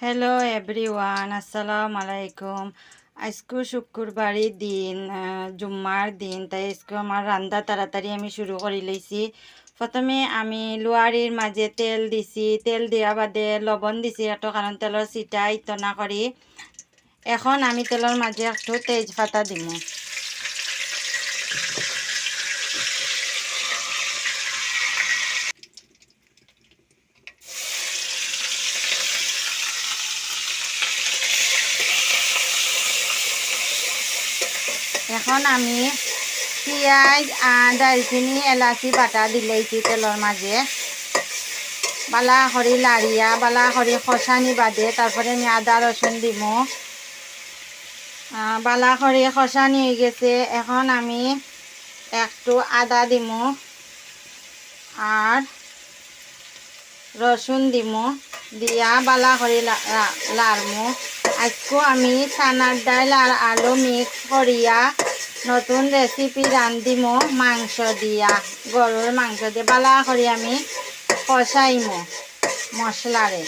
Hello everyone আসসালামু আলাইকুম আজকে শুক্রবারের দিন জুম্মার দিন তাই আজকে আমার রান্না তাড়াতাড়ি আমি শুরু করে লইছি প্রথমে আমি লোয়ারির মাঝে তেল দিছি তেল দেওয়া বাদে লবণ দিছি একটু কারণ তেলের চিটা ইতনা করি এখন আমি তেলের মাঝে একটু তেজপাতা দিব এখন আমি পেঁয়াজ আর দারচিনি, এলাচি বাটা দিলেইছি তেলের মাঝে বালা খড়ি লাড়িয়া বালা খড়ি খসানি বাদে তারপরে আমি আদা রসুন দিব বালা খড়ি খসানি হয়ে গেছে। এখন আমি একটু আদা দিব আর রসুন দিমু। দিয়া বালা করে লাড়মু আজকে আমি চানার ডাল আর আলু মিক্স করিয়া নতুন রেসিপি রান্ধিমু, মাংস দিয়া। গরুর মাংস দিয়ে বালা করে আমি, কষাইমু মশলারে।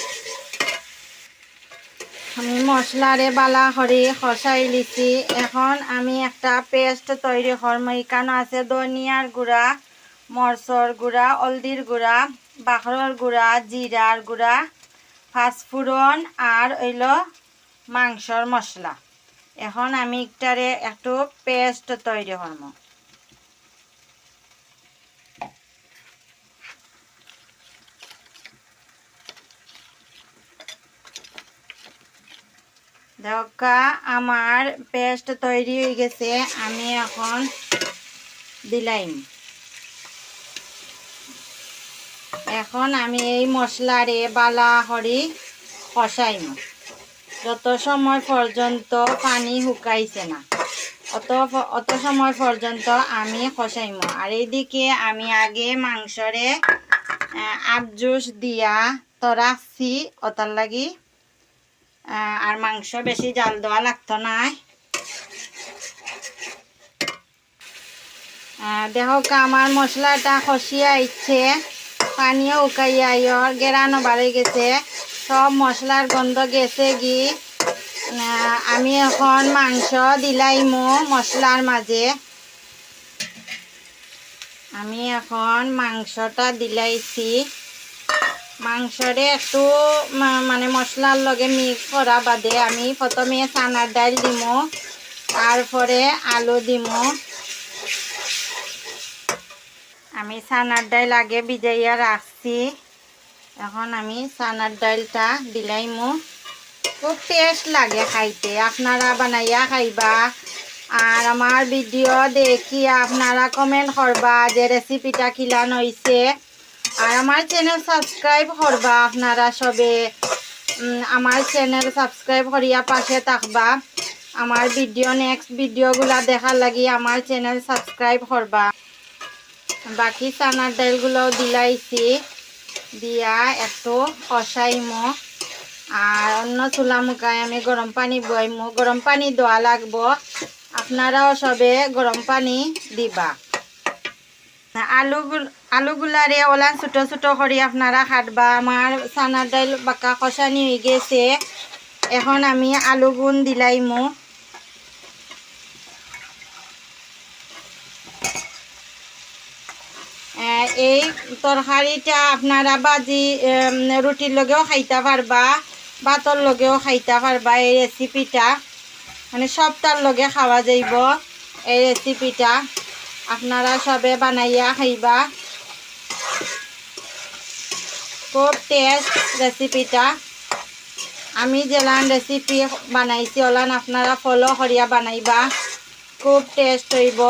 আমি মশলারে বালা করে, কষাই লিছি। এখন আমি একটা পেস্ট তৈরি করব এখানে আছে, ধনিয়ার গুঁড়া মরচর গুঁড়া হলদির গুঁড়া বাখরের গুঁড়া জিরার গুঁড়া ফাঁসফুরন আর হইল মাংসর মশলা এখন আমি একটারে একটু পেস্ট তৈরি করব দেখা আমার পেস্ট তৈরি হয়ে গেছে, আমি এখন দিলাইম এখন আমি এই মশলারে বালা হরি কষাইম যত সময় পর্যন্ত পানি শুকাইছে না, অত অত সময় পর্যন্ত আমি কষাইম আর এইদিকে আমি আগে মাংসরে আবজুস দিয়া তরাচ্ছি অতার লাগি আর মাংস বেশি জাল দেওয়া লাগতো না দেখো আমার মশলাটা খসিয়া ইচ্ছে পানিও উকাইয়া ইয়র গেরানো বাড়ে গেছে। সব মশলার গন্ধ গেছে গি। আমি এখন মাংস দিলাইমো মশলার মাঝে আমি এখন মাংসটা দিলাইছি। মাংসরে একটু মানে মশলার লগে মিক্স করা বাদে আমি প্রথমে চানার ডাল দিমো তারপরে আলু দিমো। আমি চানার ডাল আগে ভিজাইয়া রাখছি এখন আমি চানার ডালটা দিলাইমো খুব টেস্ট লাগে খাইতে। আপনারা বানাইয়া খাইবা। আর আমার ভিডিও দেখি আপনারা কমেন্ট করবা যে রেসিপিটা কিলান হয়েছে আর আমার চ্যানেল সাবস্ক্রাইব করবা আপনারা সবে। আমার চ্যানেল সাবস্ক্রাইব করিয়া পাশে থাকবা। আমার ভিডিও নেক্সট ভিডিওগুলা দেখার লাগি আমার চ্যানেল সাবস্ক্রাইব করবা। বাকি চানার ডালগুলো দিলাইছি। দিয়া একটু কষাইমো। আর অন্য চুলা মুখায় আমি গরম পানি বইমো। গরম পানি দেওয়া লাগবো। আপনারাও সবে গরম পানি দিবা। আলুগুল আলুগুলারে ওলা ছোটো ছোটো করে আপনারা খাটবা আমার চানার ডাল বাঁকা কষানি হয়ে গেছে। এখন আমি আলু গুণ দিলাইমো। এই তরকারিটা আপনারা বাজি রুটির লগেও খাইতে পারবা ভাতর লগেও খাইতে পারবা এই রেসিপিটা মানে সবটার লগে খাওয়া যাইব এই রেসিপিটা আপনারা সবে বানাইয়া খাইবা। খুব টেস্ট রেসিপিটা আমি যেলান রেসিপি বানাইছি, ওলান আপনারা ফলো করিয়া বানাইবা। খুব টেস্ট হইব।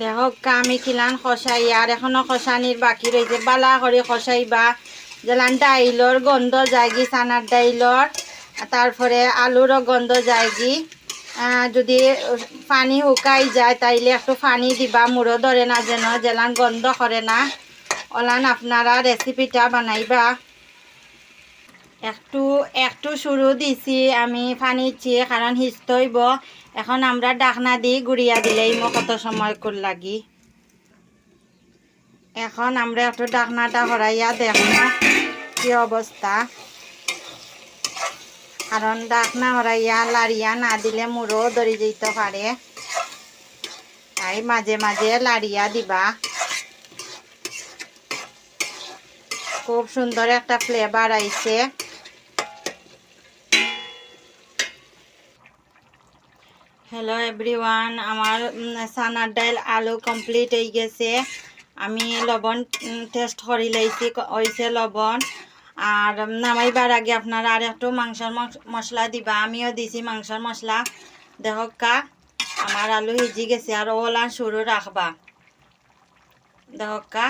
দেখক আমি খিলান খসাই আর এখনও খসানির বাকি রয়েছে বালা করে খসাইবা যেলান ডাইলর গন্ধ যায়গি চানার ডাইলর তারপরে আলুরও গন্ধ যায়গি যদি পানি শুকাই যায়, তাইলে একটু পানি দিবা মুড়ো ধরে না যেন যেলান গন্ধ করে না। ওলান আপনারা রেসিপিটা বানাইবা। একটু একটু শুরু দিছি আমি চিয়ে, কারণ হিস্ত হইব এখন আমরা ডাকনা দি গুড়িয়া দিলেই মো কত সময় কর লাগি। এখন আমরা একটু ডাকনাটা হরাইয়া দেখব কি অবস্থা। কারণ ডাকনা হরাইয়া লাড়িয়া না দিলে মুড়ো ধরে যেতে পারে তাই মাঝে মাঝে লাড়িয়া দিবা। খুব সুন্দর একটা ফ্লেভার আইছে হ্যালো এভরিওয়ান আমার চানার ডাইল আলু কমপ্লিট হয়ে গেছে। আমি লবণ টেস্ট করে লাইছি হয়েছে লবণ। আর নামাইবার আগে আপনারা আর একটু মাংসর মশলা দিবা। আমিও দিছি মাংসর মশলা। দেখো কা, আমার আলু সিজি গেছে আর ওলা সরু রাখবা। দেখো কা।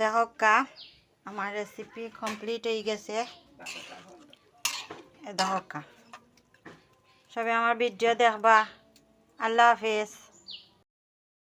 দেখো কা, আমার রেসিপি কমপ্লিট হয়ে গেছে। এ দেখো কা। সবাই আমার ভিডিও দেখবা। আল্লাহ হাফেজ।